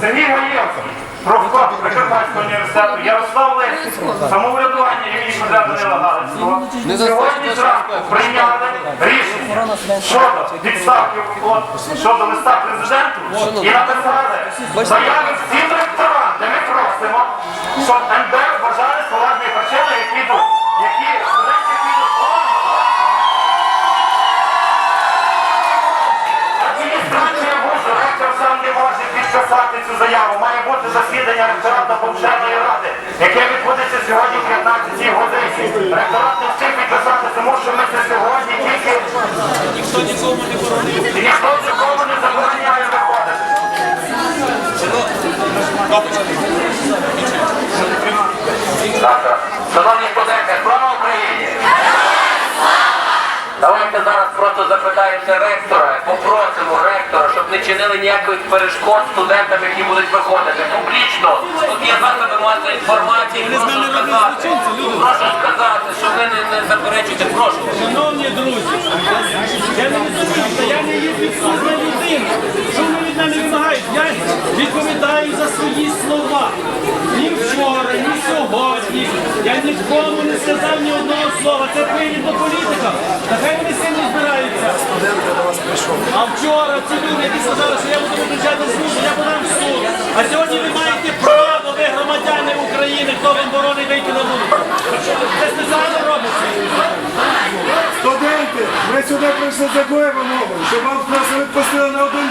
Сергій Гаєвцев, профкор Прикарпатського університету, Ярослав Лесів, самоврядування імені Данила Галицького. Сьогодні зранку прийняли рішення щодо відставки щодо листа президенту і написали заяви всім ректорам, де ми просимо, щоб МДФ вважає підписати цю заяву. Має бути засідання ректорату повчальної ради, яке відбудеться сьогодні в 15 годині. Ректорат не встиг підписати, тому що ми це сьогодні тільки... Ніхто нікому не забороняє. Ніхто нікому не забороняє виходити. Просто запитаємося ректора, попросимо ректора, щоб не чинили ніяких перешкод студентам, які будуть виходити публічно. Тут є засоби масової інформації, прошу сказати, прошу сказати, що ви не, не заперечуєте, прошу. Шановні друзі, я не розумію, я не є підсудна людина. Що вони від мене вимагають? Я відповідаю за свої слова. Ні вчора, ні сьогодні. Я нікому не сказав ні одного слова. Це привід до політика. А вчора ці люди, які сказали, що я буду виключати службу, я подам в суд. А сьогодні ви маєте право, ви громадяни України, хто вам боронить вийти на вулицю. Це спеціально робиться. Студенти, ми сюди прийшли з вимогою, щоб вам нас відпустили на один